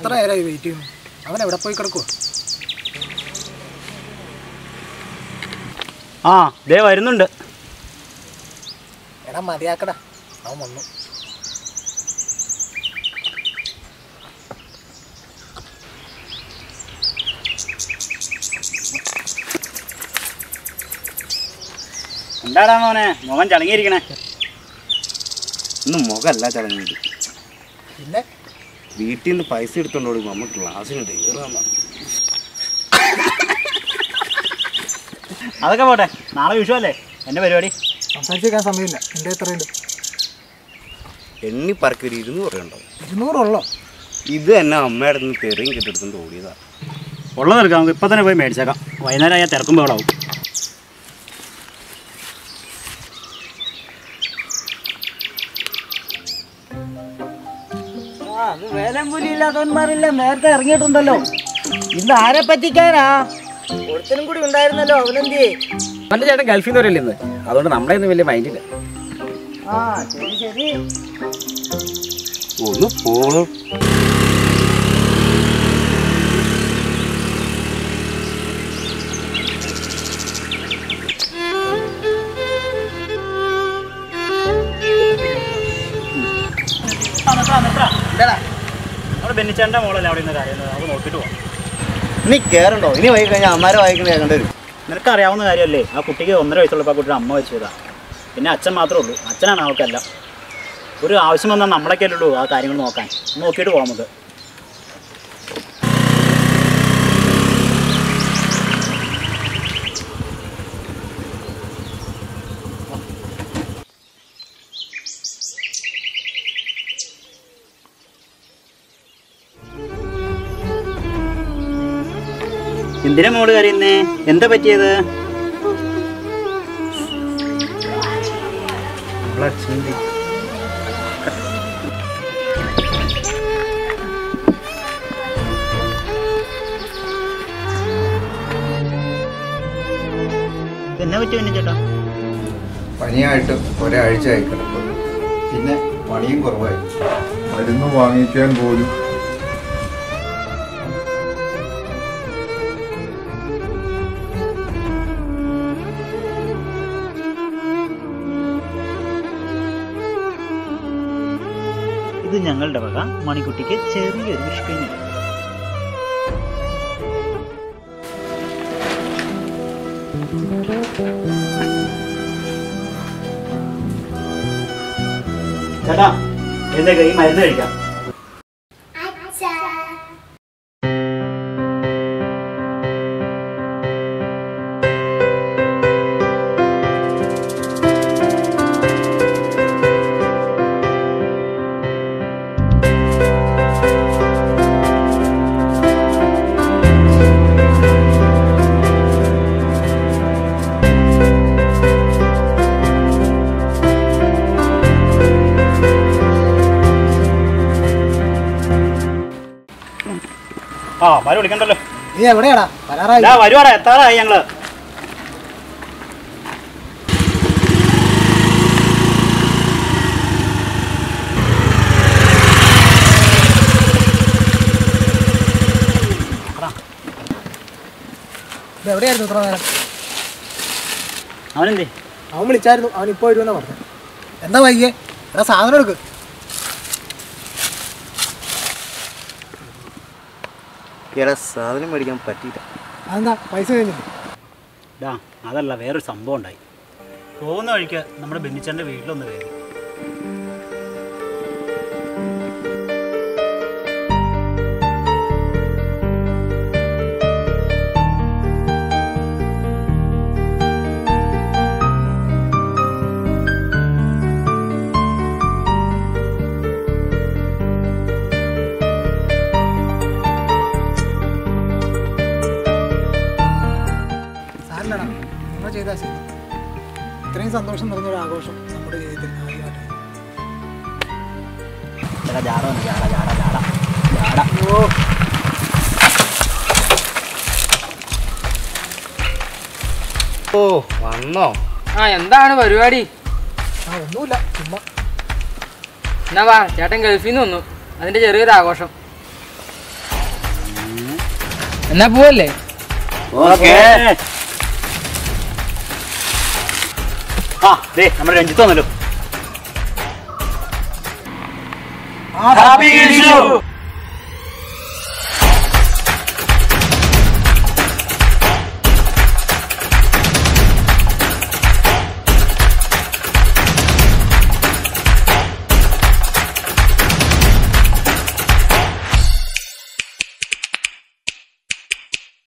എത്ര നേരമായി വെയിറ്റ് ചെയ്യുന്നു? അവൻ എവിടെ പോയി കിടക്കുവോ? ആ ദേ വരുന്നുണ്ട്. എടാ മതിയാക്കടാ. അവൻ വന്നു. എന്താടാ മോനെ? മുഖം ചടങ്ങിയിരിക്കണേ ഇന്ന് മുഖമല്ല ചടങ്ങിയത് പിന്നെ? വീട്ടിൽ നിന്ന് പൈസ എടുത്തോണ്ട് നമ്മൾ ക്ലാസ്സിന് കയറാൻ അതൊക്കെ പോട്ടെ. നാളെ വിഷു അല്ലേ? എന്റെ പരിപാടി. സംസാരിച്ചേക്കാൻ സമയമില്ല. എന്റെ എത്രയുണ്ട്? എണ്ണി പറക്കി ഒരു ഇരുന്നൂറ് ഉണ്ടോ? ഇരുന്നൂറുള്ളോ? ഇത് എന്നെ അമ്മയുടെ നിന്ന് തെറിയും കെട്ടെടുത്തോണ്ട് ഓടിയതാ. ഉള്ളത് എടുക്കാം നമുക്ക് ഇപ്പം തന്നെ പോയി മേടിച്ചേക്കാം. വൈകുന്നേരം ആയാൽ തിരക്കുമ്പോൾ ആവും പുലിയില്ലാത്തവന്മാരില്ല നേരത്തെ ഇറങ്ങിയിട്ടുണ്ടല്ലോ. ഇന്ന് ആരെ പറ്റിക്കാനാ? ഒരുത്തനും കൂടി ഉണ്ടായിരുന്നല്ലോ അവനെന്തിയെ? നല്ല ചേട്ടൻ ഗൾഫിൽ നിന്ന് വരില്ല ഇന്ന്? അതുകൊണ്ട് നമ്മളെ ഒന്നും വലിയ മൈൻഡില്ല ആ ശരി ശരി. ഒന്ന് പോണു. അവിടെ ബെന്നിച്ചേന്റെ മോളല്ല അവിടെ നിന്ന് കാര്യം അത് നോക്കിയിട്ട് പോകാം നീ കയറണ്ടോ ഇനി വൈകി കഴിഞ്ഞാൽ അമ്മാരെ വായിക്കുന്നത് കേൾക്കേണ്ടി വരും. നിനക്ക് അറിയാവുന്ന കാര്യമല്ലേ? ആ കുട്ടിക്ക് ഒന്നര വയസ്സുള്ളപ്പോൾ ആ കുട്ടിയുടെ അമ്മ വെച്ചതാ പിന്നെ അച്ഛൻ മാത്രമേ ഉള്ളൂ. അച്ഛനാണ് ആൾക്കല്ല. ഒരു ആവശ്യം വന്നാൽ നമ്മളൊക്കെ ഉള്ളൂ ആ കാര്യങ്ങൾ നോക്കാൻ. നോക്കിയിട്ട് പോകാം നമുക്ക്. എന്തിനാ മോൾ കരയുന്നേ? എന്താ പറ്റിയത്? എന്നാ പറ്റി പിന്നെ ചേട്ടാ? പനിയായിട്ട് ഒരാഴ്ച ആയി കിടക്കും പിന്നെ പണിയും കുറവായി. മരുന്ന് വാങ്ങിക്കാൻ പോലും ഞങ്ങളുടെ വക മണിക്കുട്ടിക്ക് ചെറിയൊരു വിഷ്കിന്. ചേട്ടാ എന്റെ കൈ മരുന്ന് കഴിക്കാം. ആ മരം വിളിക്കണ്ടല്ലോ. നീ എവിടെയാടാ? വരാറായി. വരുവാടാ എത്താറായി ഞങ്ങൾ. എവിടെയായിരുന്നു ഇത്ര നേരം? അവനെന്തേ? അവൻ വിളിച്ചായിരുന്നു. അവൻ ഇപ്പോൾ വരുമെന്നാ പറഞ്ഞു. എന്താ വൈകിയേ? എടാ സാധനം എടുക്ക്. എടാ സാധനം മേടിക്കാൻ പറ്റിയില്ല. അതെന്താ പൈസ കഴിഞ്ഞില്ല ഡാ അതല്ല വേറൊരു സംഭവം ഉണ്ടായി. പോകുന്ന വഴിക്ക് നമ്മുടെ ബെന്നിച്ചന്റെ വീട്ടിലൊന്ന് കയറി. ഇത്രയും സന്തോഷം നിറഞ്ഞൊരു ആഘോഷം നമ്മുടെ ജീവിതത്തിൽ ആദ്യമായിട്ട് ഓ. വന്നോ? ആ എന്താണ് പരിപാടി? ആ ഒന്നുമില്ല ചുമ്മാ. എന്നാ വാ ചേട്ടൻ ഗൾഫിൽ നിന്ന് വന്നു. അതിന്റെ ചെറിയൊരു ആഘോഷം. എന്നാ പോവല്ലേ? ഓക്കേ. ആ ദേ നമ്മുടെ രഞ്ജിത്ത് വന്നല്ലോ.